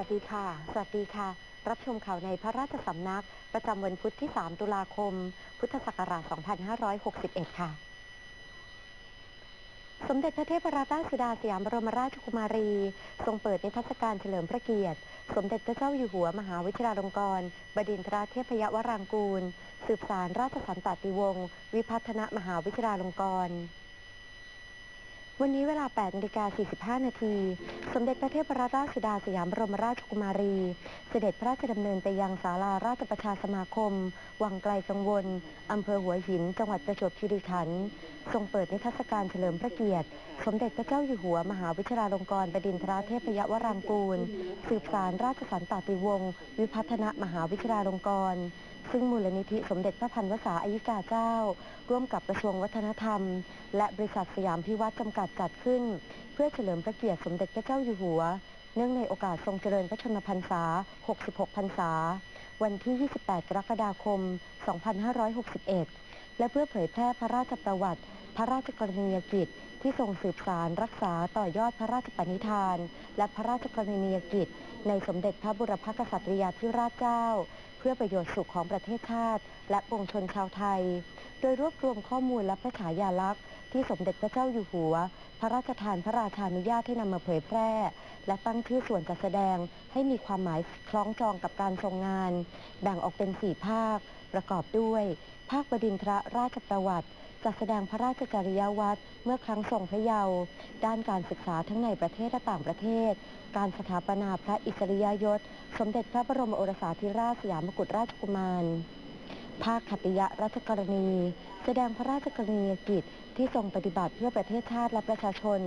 วัสดีค่ะ สวัสดีค่ะ รับชมข่าวในพระราชสำนัก ประจำวันพุธที่ 3 ตุลาคม พุทธศักราช 2561 ค่ะ สมเด็จพระเทพรัตนราชสุดาสยามบรมราชกุมารี ทรงเปิดนิทรรศการเฉลิมพระเกียรติ สมเด็จพระเจ้าอยู่หัวมหาวิทยาลงกรณบดินทรเทพยวรางกูล สืบสารราชสันตติวงศ์ วิพัฒนมหาวิทยาลงกรณ์ วันนี้เวลา8นาฬิกา45 นาที สมเด็จพระเทพรัตนราชสุดาสยามบรมราชกุมารี เสด็จพระราชดำเนินไปยังศาลาราชประชาสมาคม วังไกลกังวล อำเภอหัวหิน จังหวัดประจวบคีรีขันธ์ ทรงเปิดนิทรรศการเฉลิมพระเกียรติ สมเด็จพระเจ้าอยู่หัว มหาวิทยาลงกรณ์บดินทรเทพยวรางกูล สืบสารราชสันตติวงศ์ วิพัฒนมหาวิทยาลงกรณ์ซึ่งมูลนิธิสมเด็จพระพันวษาอายิกาเจ้า ร่วมกับกระทรวงวัฒนธรรม และบริษัทสยามพิวัตรจำกัดจัดขึ้น เพื่อเฉลิมพระเกียรติสมเด็จพระเจ้าอยู่หัว เนื่องในโอกาสทรงเจริญพระชนมพรรษา 66 พรรษา วันที่ 28 กรกฎาคม 2561 และเพื่อเผยแพร่พระราชประวัติ พระราชกรณียกิจที่ทรงสืบสารรักษาต่อยอดพระราชปณิธาน และพระราชกรณียกิจ ในสมเด็จพระบุรพกษัตริยาธิราชเจ้า เพื่อประโยชน์สุขของประเทศชาติ และปวงชนชาวไทย โดยรวบรวมข้อมูลและพระฉายาลักษณ์ที่สมเด็จพระเจ้าอยู่หัว พระราชทานพระราชานุญาตให้นำมาเผยแพร่ และตั้งชื่อส่วนจัดแสดงให้มีความหมายคล้องจองกับการทรงงาน แบ่งออกเป็นสี่ภาค ประกอบด้วย ภาคบดินทรราชประวัติ จัดแสดงพระราชจริยวัตรเมื่อครั้งทรงพระเยาว์ด้านการศึกษาทั้งในประเทศและต่างประเทศ การสถาปนาพระอิสริยยศ สมเด็จพระบรมโอรสาธิราชสยามกุฎราชกุมาร ภาคขัตติยรัชกรณี แสดงพระราชกรณียกิจที่ทรงปฏิบัติเพื่อประเทศชาติและประชาชน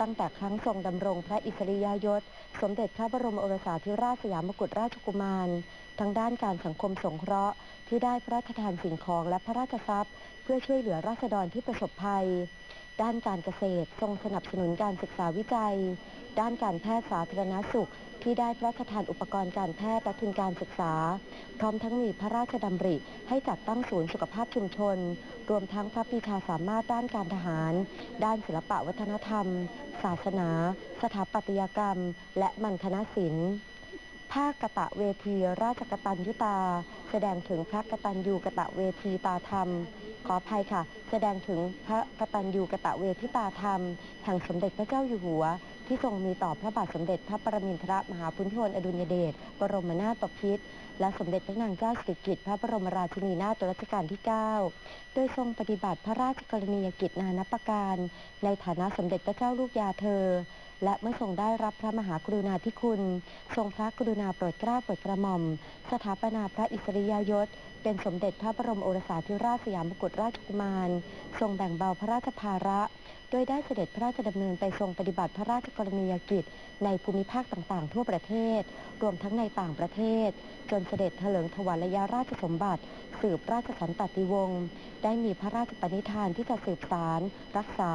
ตั้งแต่ครั้งทรงดำรงพระอิสริยยศ สมเด็จพระบรมโอรสาธิราชสยามกุฎราชกุมารทั้งด้านการสังคมสงเคราะห์ ที่ได้พระราชทานสิ่งของและพระราชทรัพย์ เพื่อช่วยเหลือราษฎรที่ประสบภัย ด้านการเกษตร ทรงสนับสนุนการศึกษาวิจัย ด้านการแพทย์สาธารณสุข ที่ได้พระราชทานอุปกรณ์การแพทย์และทุนการศึกษา พร้อมทั้งมีพระราชดำริให้จัดตั้งศูนย์สุขภาพชุมชน รวมทั้งพระปีชาสามารถด้านการทหาร ด้านศิลปะวัฒนธรรม ศาสนา สถาปัตยกรรม และมัณฑนศิลป์ ภาคกตะเวทีราชกตัญยุตา แสดงถึงพระกตัญญูกตะเวทีตาธรรม ขออภัยค่ะ แสดงถึงพระกตัญญูกตะเวทิตาธรรมแห่งสมเด็จพระเจ้าอยู่หัว ที่ทรงมีต่อพระบาทสมเด็จพระปรมินทรมหาภูมิพลอดุลยเดชบรมนาถบพิตรและสมเด็จพระนางเจ้าสิริกิติ์พระบรมราชินีนาถรัชกาลที่ 9 โดยทรงปฏิบัติพระราชกรณียกิจนานับประการ ในฐานะสมเด็จพระเจ้าลูกยาเธอ และเมื่อทรงได้รับพระมหากรุณาธิคุณ ทรงพระกรุณาโปรดเกล้าโปรดกระหม่อม สถาปนาพระอิสริยยศ เป็นสมเด็จพระบรมโอรสาธิราชสยามกุฎราชกุมาร ทรงแบ่งเบาพระราชภาระ โดยได้เสด็จพระราชดำเนินไปทรงปฏิบัติพระราชกรณียกิจ ในภูมิภาคต่างๆ ทั่วประเทศ รวมทั้งในต่างประเทศ จนเสด็จเถลิงถวายยาราชสมบัติ สืบราชสันตติวงศ์ได้มีพระราชปณิธานที่จะสืบสาร รักษา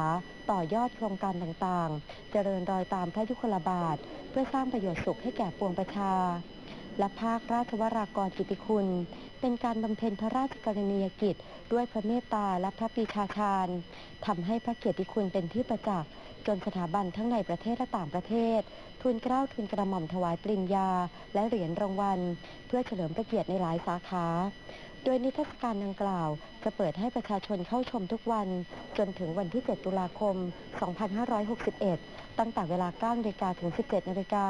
ต่อยอดโครงการต่างๆ เจริญรอยตามพระยุคลบาท เพื่อสร้างประโยชน์สุขให้แก่ปวงประชา และภาคราชวรากรกิติคุณ เป็นการบำเพ็ญพระราชกรณียกิจ ด้วยพระเมตตาและพระปีชาชาญทำให้พระเกียรติคุณเป็นที่ประจักษ์จนสถาบันทั้งในประเทศและต่างประเทศ ทุนเกล้าทุนกระหม่อมถวายปริญญา และเหรียญรางวัล เพื่อเฉลิมพระเกียรติในหลายสาขา โดยนิทรรศการดังกล่าว จะเปิดให้ประชาชนเข้าชมทุกวัน จนถึงวันที่ 7 ตุลาคม 2561 ตั้งแต่เวลา9นาฬิกาถึง 17นาฬิกา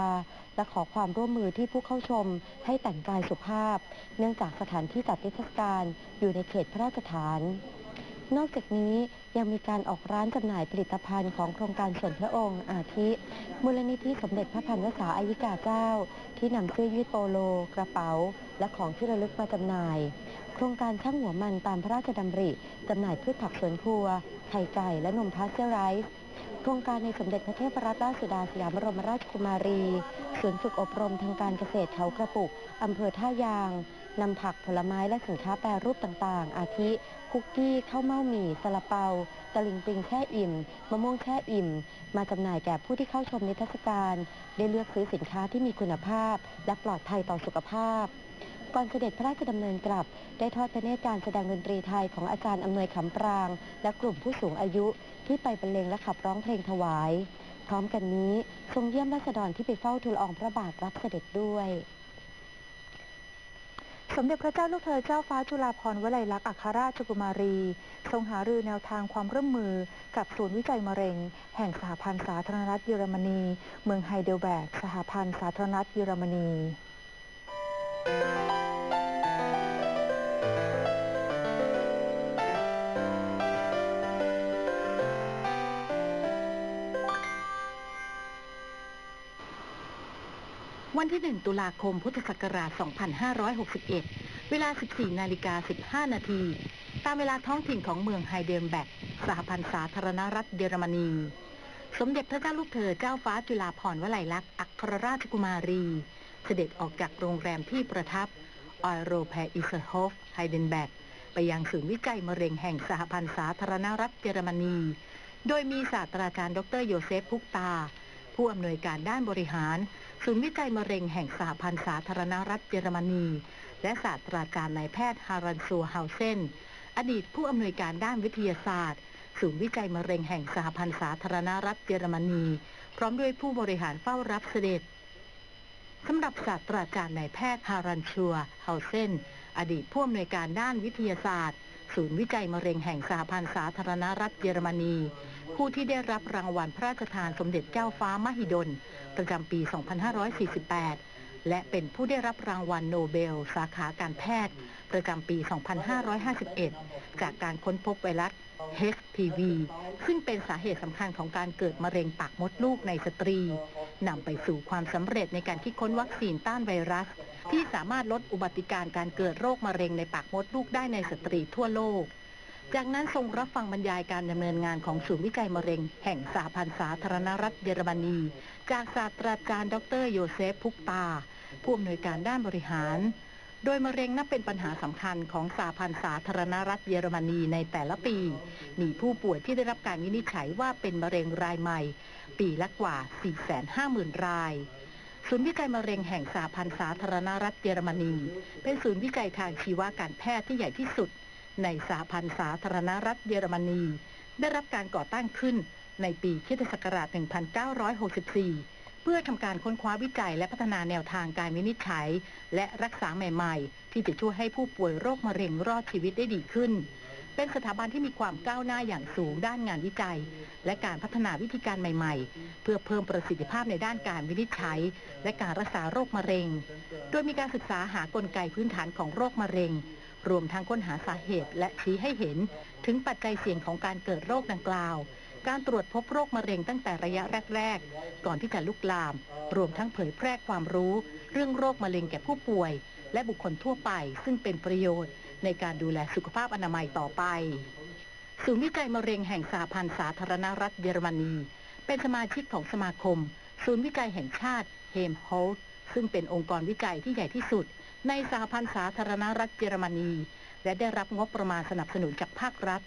และขอความร่วมมือที่ผู้เข้าชมให้แต่งกายสุภาพ เนื่องจากสถานที่จัดนิทรรศการอยู่ในเขตพระราชฐาน นอกจากนี้ยังมีการออกร้านจำหน่ายผลิตภัณฑ์ของโครงการส่วนพระองค์ อาทิ มูลนิธิสมเด็จพระพันวษาอายิกาเจ้า ที่นำเสื้อยืดโปโล กระเป๋า และของที่ระลึกมาจำหน่าย รงการช่างหัวมันตามพระราชดำริจำหน่ายพืชผักสวนครัว ไข่ไก่และนมพาสเจอร์ไรส์โครงการในสมเด็จพระเทพรัตนราชสุดาสยามบรมราชกุมารีศูนย์ฝึกอบรมทางการเกษตรเขากระปุกอำเภอท่ายางนำผักผลไม้และสินค้าแปรรูปต่างๆ อาทิ คุกกี้ข้าวเม่าหมี่ซาลาเปาตะลิงปิงแช่อิ่ม มะม่วงแช่อิ่ม มาจำหน่ายแก่ผู้ที่เข้าชมนิทรรศการ ได้เลือกซื้อสินค้าที่มีคุณภาพ และปลอดภัยต่อสุขภาพ ก่อนเสด็จพระราชดำเนินกลับ ได้ทอดพระเนตรการแสดงดนตรีไทยของอาจารย์อำนวยขำปราง และกลุ่มผู้สูงอายุที่ไปบรรเลงและขับร้องเพลงถวาย พร้อมกันนี้ทรงเยี่ยมราษฎรที่ไปเฝ้าทูลอองพระบาทรับเสด็จด้วยสมเด็จพระเจ้าลูกเธอเจ้าฟ้าจุฬาภรณ์วลัยลักษณ์อัครราชกุมารี ทรงหารือแนวทางความร่วมมือกับศูนย์วิจัยมะเร็ง แห่งสหพันธ์สาธารณรัฐเยอรมนี เมืองไฮเดลแบร์กสหพันธ์สาธารณรัฐเยอรมนี วันที่ 1 ตุลาคม พุทธศักราช 2561 เวลา 14 นาฬิกา 15 นาที ตามเวลาท้องถิ่นของเมืองไฮเดลแบกสหพันธ์สาธารณรัฐเยอรมนี สมเด็จพระเจ้าลูกเธอเจ้าฟ้าจุฬาภรณ์วลัยลักษณ์อัครราชกุมารี เสด็จออกจากโรงแรมที่ประทับออยโรแพอิสโฮฟไฮเดนแบกไปยังศูนย์วิจัยมะเร็งแห่งสหพันธ์สาธารณรัฐเยอรมนี โดยมีศาสตราจารย์ดรโยเซฟพุกตา ผู้อำนวยการด้านบริหาร ศูนย์วิจัยมะเร็งแห่งสหพันธ์สาธารณรัฐเยอรมนี และศาสตราจารย์นายแพทย์ฮารันซัวเฮาเซนอดีตผู้อำนวยการด้านวิทยาศาสตร์ ศูนย์วิจัยมะเร็งแห่งสหพันธ์สาธารณรัฐเยอรมนี พร้อมด้วยผู้บริหารเฝ้ารับเสด็จสำหรับศาสตราจารย์นายแพทย์ฮารันชัวเฮาเซน อดีตผู้อำนวยการด้านวิทยาศาสตร์ ศูนย์วิจัยมะเร็งแห่งสหพันธ์สาธารณรัฐเยอรมนี ผู้ที่ได้รับรางวัลพระราชทานสมเด็จเจ้าฟ้ามหิดล ประจำปี 2548 และเป็นผู้ได้รับรางวัลโนเบล สาขาการแพทย์ ประจำปี 2551 จากการค้นพบไวรัส HPV ซึ่งเป็นสาเหตุสำคัญของการเกิดมะเร็งปากมดลูกในสตรีนำไปสู่ความสำเร็จในการคิดค้นวัคซีนต้านไวรัส ที่สามารถลดอุบัติการการเกิดโรคมะเร็งในปากมดลูกได้ในสตรีทั่วโลก จากนั้นทรงรับฟังบรรยายการดำเนินงานของศูนย์วิจัยมะเร็ง แห่งสหพันธ์สาธารณรัฐเยอรมนี จากศาสตราจารย์ ดรโยเซฟพุกตาผู้อำนวยการด้านบริหาร โดยมะเร็งนับเป็นปัญหาสำคัญของสหพันธ์สาธารณรัฐเยอรมนีในแต่ละปี มีผู้ป่วยที่ได้รับการวินิจฉัยว่าเป็นมะเร็งรายใหม่ ปีละกว่า 450,000 ราย ศูนย์วิจัยมะเร็งแห่งสหพันธ์สาธารณรัฐเยอรมนี เป็นศูนย์วิจัยทางชีวการแพทย์ที่ใหญ่ที่สุด ในสหพันธ์สาธารณรัฐเยอรมนี ได้รับการก่อตั้งขึ้นในปีคศ1964 เพื่อทำการค้นคว้าวิจัยและพัฒนาแนวทางการวินิจฉัย และรักษาใหม่ๆ ที่จะช่วยให้ผู้ป่วยโรคมะเร็งรอดชีวิตได้ดีขึ้น เป็นสถาบันที่มีความก้าวหน้าอย่างสูงด้านงานวิจัย และการพัฒนาวิธีการใหม่ ๆ เพื่อเพิ่มประสิทธิภาพในด้านการวินิจฉัย และการรักษาโรคมะเร็ง โดยมีการศึกษาหากลไกพื้นฐานของโรคมะเร็ง รวมทั้งค้นหาสาเหตุและชี้ให้เห็น ถึงปัจจัยเสี่ยงของการเกิดโรคดังกล่าว การตรวจพบโรคมะเร็งตั้งแต่ระยะแรก ๆ ก่อนที่จะลุกลาม รวมทั้งเผยแพร่ความรู้ เรื่องโรคมะเร็งแก่ผู้ป่วย และบุคคลทั่วไป ซึ่งเป็นประโยชน์ ในการดูแลสุขภาพอนามัยต่อไปศูนย์วิจัยมะเร็งแห่งสหพันธ์สาธารณรัฐเยอรมนี เป็นสมาชิกของสมาคม ศูนย์วิจัยแห่งชาติเฮมโฮลซึ่งเป็นองค์กรวิจัยที่ใหญ่ที่สุด ในสหพันธ์สาธารณรัฐเยอรมนี และได้รับงบประมาณสนับสนุนจากภาครัฐ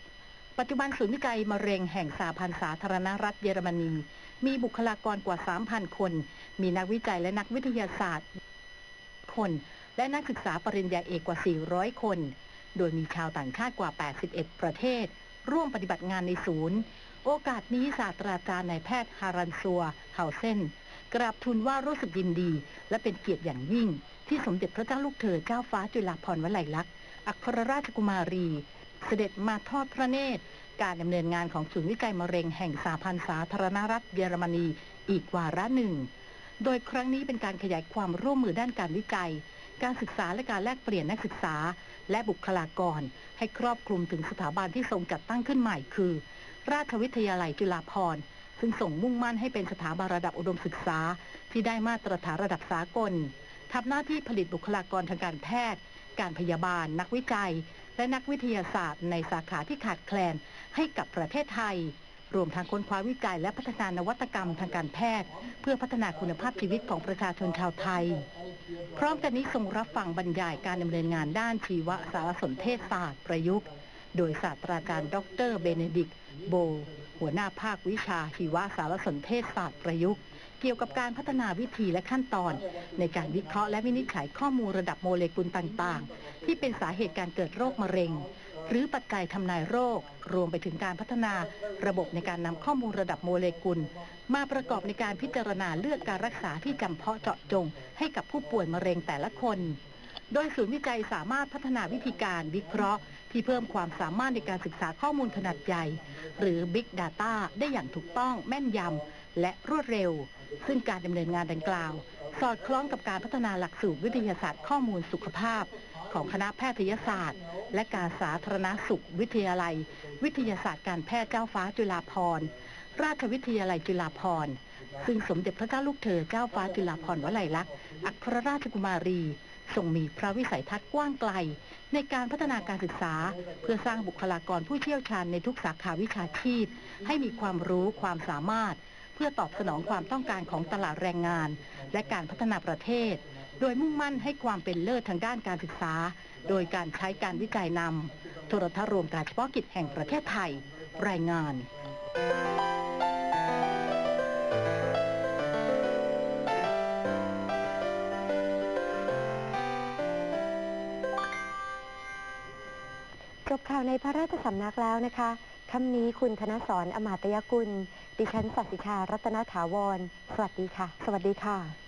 ปัจจุบันศูนย์วิจัยมะเร็งแห่งสหพันธ์สาธารณรัฐเยอรมนี มีบุคลากรกว่า 3,000 คน มีนักวิจัยและนักวิทยาศาสตร์ คน และนักศึกษาปริญญาเอกกว่า 400 คน โดยมีชาวต่างชาติกว่า 81 ประเทศ ร่วมปฏิบัติงานในศูนย์ โอกาสนี้ศาสตราจารย์นายแพทย์ฮารันซัวเฮาเซนกราบทูลว่ารู้สึกยินดี และเป็นเกียรติอย่างยิ่ง ที่สมเด็จพระเจ้าลูกเธอเจ้าฟ้าจุฬาภรณ์วลัยลักษณ์อัครราชกุมารี เสด็จมาทอดพระเนตร การดำเนินงานของศูนย์วิจัยมะเร็งแห่งสหพันธ์สาธารณรัฐเยอรมนีอีกวาระหนึ่ง โดยครั้งนี้เป็นการขยายความร่วมมือด้านการวิจัย การศึกษาและการแลกเปลี่ยนนักศึกษา และบุคลากร ให้ครอบคลุมถึงสถาบันที่ทรงจัดตั้งขึ้นใหม่คือ ราชวิทยาลัยจุฬาภรณ์ซึ่งส่งมุ่งมั่นให้เป็นสถาบันระดับอุดมศึกษา ที่ได้มาตรฐานระดับสากลทำหน้าที่ผลิตบุคลากรทางการแพทย์ การพยาบาล นักวิจัย และนักวิทยาศาสตร์ในสาขาที่ขาดแคลนให้กับประเทศไทย รวมทั้งค้นคว้าวิจัยและพัฒนานวัตกรรมทางการแพทย์ เพื่อพัฒนาคุณภาพชีวิตของประชาชนชาวไทย พร้อมกันนี้ทรงรับฟังบรรยายการดำเนินงานด้านชีวสารสนเทศศาสตร์ประยุกต์ โดยศาสตราจารย์ดรเบเนดิกต์โบ หัวหน้าภาควิชาชีวสารสนเทศศาสตร์ประยุกต์ เกี่ยวกับการพัฒนาวิธีและขั้นตอน ในการวิเคราะห์และวินิจฉัยข้อมูลระดับโมเลกุลต่างๆ ที่เป็นสาเหตุการเกิดโรคมะเร็ง หรือปัจจัยทำนายโรค รวมไปถึงการพัฒนาระบบในการนำข้อมูลระดับโมเลกุล มาประกอบในการพิจารณาเลือกการรักษาที่จำเพาะเจาะจง ให้กับผู้ป่วยมะเร็งแต่ละคน โดยศูนย์วิจัยสามารถพัฒนาวิธีการวิเคราะห์ ที่เพิ่มความสามารถในการศึกษาข้อมูลขนาดใหญ่ หรือ Big Data ได้อย่างถูกต้องแม่นยำและรวดเร็ว ซึ่งการดำเนินงานดังกล่าว สอดคล้องกับการพัฒนาหลักสูตรวิทยาศาสตร์ข้อมูลสุขภาพ ของคณะแพทยศาสตร์ และการสาธารณสุขวิทยาลัย วิทยาศาสตร์การแพทย์เจ้าฟ้าจุฬาภรณ์ราชวิทยาลัยจุฬาภรณ์ซึ่งสมเด็จพระเจ้าลูกเธอเจ้าฟ้าจุฬาภรณ์วลัยลักษณ์อัครราชกุมารี ทรงมีพระวิสัยทัศน์กว้างไกล ในการพัฒนาการศึกษา เพื่อสร้างบุคลากรผู้เชี่ยวชาญในทุกสาขาวิชาชีพ ให้มีความรู้ความสามารถ เพื่อตอบสนองความต้องการของตลาดแรงงาน และการพัฒนาประเทศ โดยมุ่งมั่นให้ความเป็นเลิศทางด้านการศึกษา โดยการใช้การวิจัยนำโทรทัศน์รวมการเฉพาะกิจแห่งประเทศไทย รายงาน บข่าวในพระราชสำนักแล้วนะคะคำนี้คุณธนสรอมาตยกุล ดิฉันสัสิชา รัตนถาวร สวัสดีค่ะ สวัสดีค่ะ